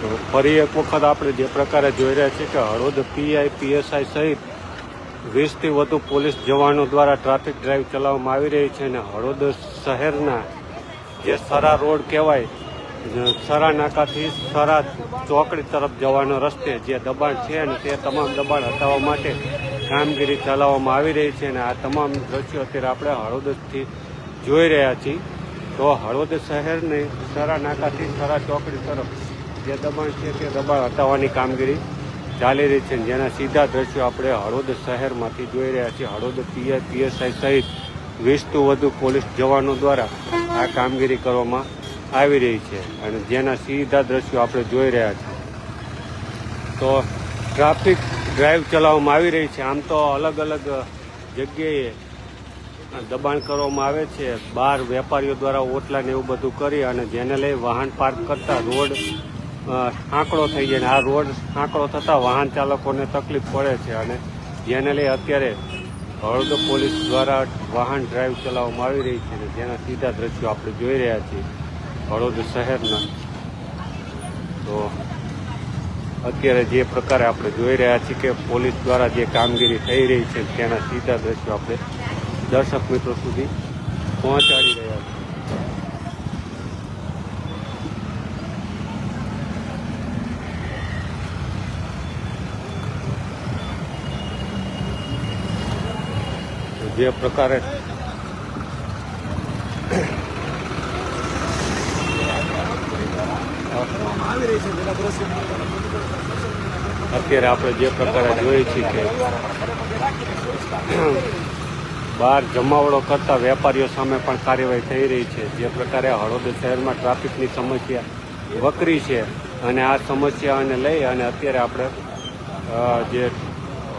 ફરી એક વખત આપણે જે પ્રકારે જોઈ રહ્યા છીએ કે હળવદ પીઆઈ પીએસઆઈ સહિત વીસથી વધુ પોલીસ જવાનો દ્વારા ટ્રાફિક ડ્રાઈવ ચલાવવામાં આવી રહી છે અને હળવદ શહેરના જે સરા રોડ કહેવાય સરા નાકાથી સરા ચોકડી તરફ જવાનો રસ્તે જે દબાણ છે અને તે તમામ દબાણ હટાવવા માટે કામગીરી ચલાવવામાં આવી રહી છે અને આ તમામ દ્રશ્યો અત્યારે આપણે હળવદથી જોઈ રહ્યા છીએ. તો હળવદ શહેરની સરા નાકાથી સરા ચોકડી તરફ જે દબાણ છે તે દબાણ હટાવવાની કામગીરી ચાલી રહી છે. જેના સીધા દ્રશ્યો આપણે હળવદ શહેરમાંથી જોઈ રહ્યા છીએ. હળવદ પીએસ પીએસઆઈ સહિત વીસથી વધુ પોલીસ જવાનો દ્વારા આ કામગીરી કરવામાં આવી રહી છે અને જેના સીધા દ્રશ્યો આપણે જોઈ રહ્યા છીએ. તો ટ્રાફિક ડ્રાઈવ ચલાવવામાં આવી રહી છે. આમ તો અલગ અલગ જગ્યાએ દબાણ કરવામાં આવે છે. બહાર વેપારીઓ દ્વારા ઓટલા ને એવું બધું કરી અને જેને લઈ વાહન પાર્ક કરતા રોડ અ, સાંકડો થઈ જાય ને આ રોડ આંકડો થતાં વાહન ચાલકોને તકલીફ પડે છે અને જેને લઈ અત્યારે હળદો પોલીસ દ્વારા વાહન ડ્રાઈવ ચલાવવામાં આવી રહી છે જેના સીધા દ્રશ્યો આપણે જોઈ રહ્યા છીએ હળદ શહેરના. તો અત્યારે જે પ્રકારે આપણે જોઈ રહ્યા છીએ કે પોલીસ દ્વારા જે કામગીરી થઈ રહી છે તેના સીધા દ્રશ્યો આપણે દર્શક મિત્રો સુધી પહોંચાડી રહ્યા છીએ. જે પ્રકારે અત્યારે આપણે જે પ્રકારે જોઈએ છીએ કે બહાર જમાવડો કરતા વેપારીઓ સામે પણ કાર્યવાહી થઈ રહી છે. જે પ્રકારે હળવદ શહેરમાં ટ્રાફિકની સમસ્યા વકરી છે અને આ સમસ્યાને લઈ અને અત્યારે આપણે જે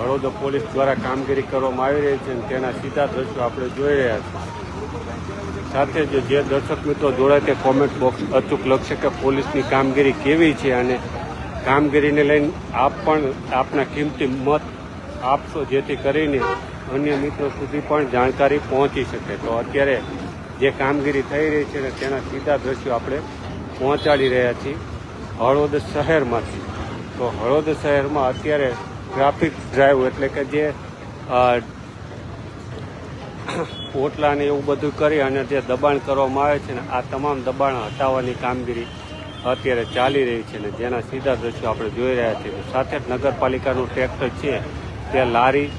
હળવદ પોલીસ દ્વારા કામગીરી કરવામાં આવી રહી છે અને તેના સીધા દ્રશ્યો આપણે જોઈ રહ્યા છીએ. સાથે જ જે દર્શક મિત્રો જોડાય તે કોમેન્ટ બોક્સ અચૂક લખશે કે પોલીસની કામગીરી કેવી છે અને કામગીરીને લઈને આપ પણ આપના કિંમતી મત આપશો જેથી કરીને અન્ય મિત્રો સુધી પણ જાણકારી પહોંચી શકે. તો અત્યારે જે કામગીરી થઈ રહી છે ને તેના સીધા દ્રશ્યો આપણે પહોંચાડી રહ્યા છીએ. હળવદ શહેરમાંથી. તો હળવદ શહેરમાં અત્યારે ટ્રાફિક ડ્રાઈવ એટલે કે જે ઓટલાને એવું બધું કરી અને જે દબાણ કરવામાં આવે છે ને, આ તમામ દબાણ હટાવવાની કામગીરી અત્યારે ચાલી રહી છે ને, જેના સીધા દ્રશ્યો આપણે જોઈ રહ્યા છીએ. સાથે જ નગરપાલિકાનું ટ્રેક્ટર છે, તે લારી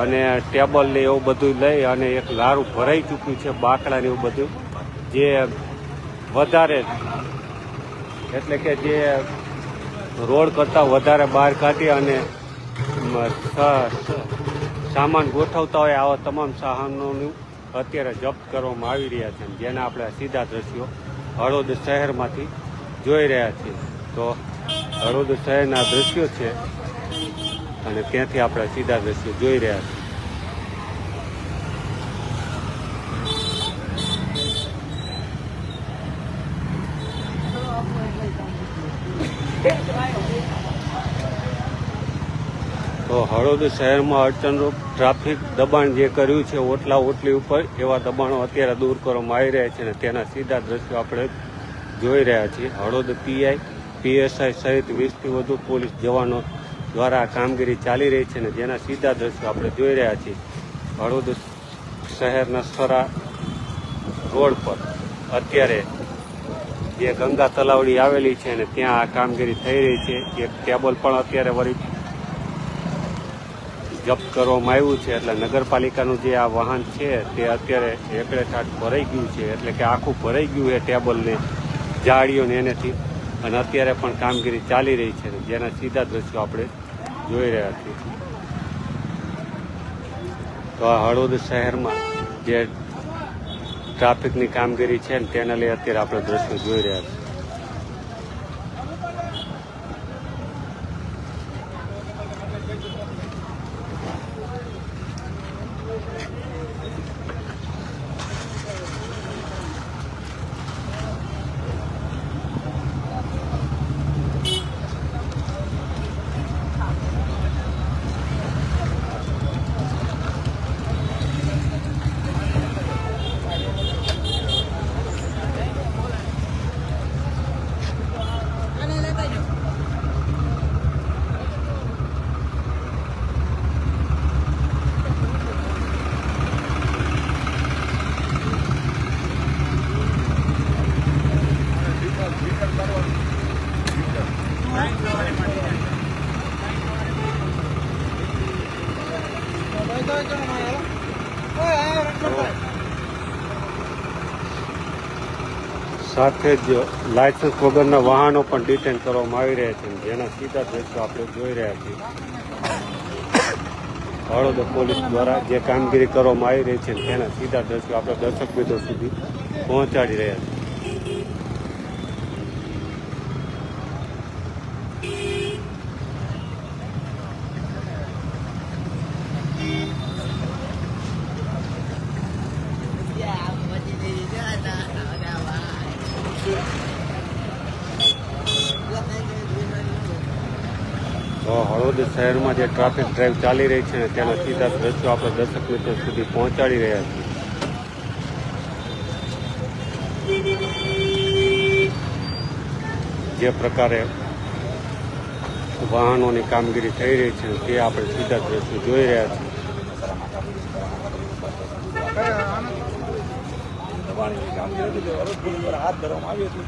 અને ટેબલ ને એવું બધું લઈ અને એક લારું ભરાઈ ચૂક્યું છે, બાકડા ને એવું બધું. જે વધારે, એટલે કે જે રોડ કરતાં વધારે બહાર કાઢી અને સામાન ગોઠવતા હોય આવા તમામ સાધનોનું અત્યારે જપ્ત કરવામાં આવી રહ્યા છે. જેના આપણે સીધા દ્રશ્યો હળોદ શહેરમાંથી જોઈ રહ્યા છીએ. તો હળોદ શહેરના દ્રશ્યો છે અને ત્યાંથી આપણે સીધા દ્રશ્યો જોઈ રહ્યા છીએ. તો હળવદ શહેરમાં અડચણરૂપ ટ્રાફિક દબાણ જે કર્યું છે, ઓટલા ઓટલી ઉપર એવા દબાણો અત્યારે દૂર કરવામાં આવી રહ્યા છે અને તેના સીધા દ્રશ્યો આપણે જોઈ રહ્યા છીએ. હળદ પીઆઈ, પીએસઆઈ સહિત વીસથી વધુ પોલીસ જવાનો દ્વારા આ કામગીરી ચાલી રહી છે અને જેના સીધા દ્રશ્યો આપણે જોઈ રહ્યા છીએ. હળોદ શહેરના સરા રોડ પર અત્યારે જે ગંગા તલાવડી આવેલી છે અને ત્યાં આ કામગીરી થઈ રહી છે. એક ટેબલ પણ અત્યારે વળી જપ્ત કરવામાં આવ્યું છે, એટલે નગરપાલિકાનું જે આ વાહન છે, તે અત્યારે એકડે ઠાઠ ભરાઈ ગયું છે, એટલે કે આખું ભરાઈ ગયું છે ટેબલને, જાળીઓને એનેથી. અને અત્યારે પણ કામગીરી ચાલી રહી છે, જેના સીધા દ્રશ્યો આપણે જોઈ રહ્યા છીએ. તો આ હળવદ શહેરમાં જે ટ્રાફિકની કામગીરી છે ને, તેના લઈ અત્યારે આપણે દ્રશ્યો જોઈ રહ્યા છીએ. સાથે જ લાયસન્સ વગરના વાહનો પણ ડિટેન કરવામાં આવી રહ્યા છે. જેના સીધા દ્રશ્યો આપણે જોઈ રહ્યા છીએ. હળદ પોલીસ દ્વારા જે કામગીરી કરવામાં આવી રહી છે, તેના સીધા દ્રશ્યો આપણે દર્શક મિત્રો સુધી પહોંચાડી રહ્યા છીએ તો હળવદ શહેરમાં જે ટ્રાફિક ડ્રાઈવ ચાલી રહી છે, તેના સીધા દ્રશ્યો આપણે દર્શક મિત્રો સુધી પહોંચાડી રહ્યા છીએ જે પ્રકારે વાહનોની કામગીરી થઈ રહી છે, તે આપણે સીધા દ્રશ્યો જોઈ રહ્યા છીએ. હાથ ધરવામાં આવી હતી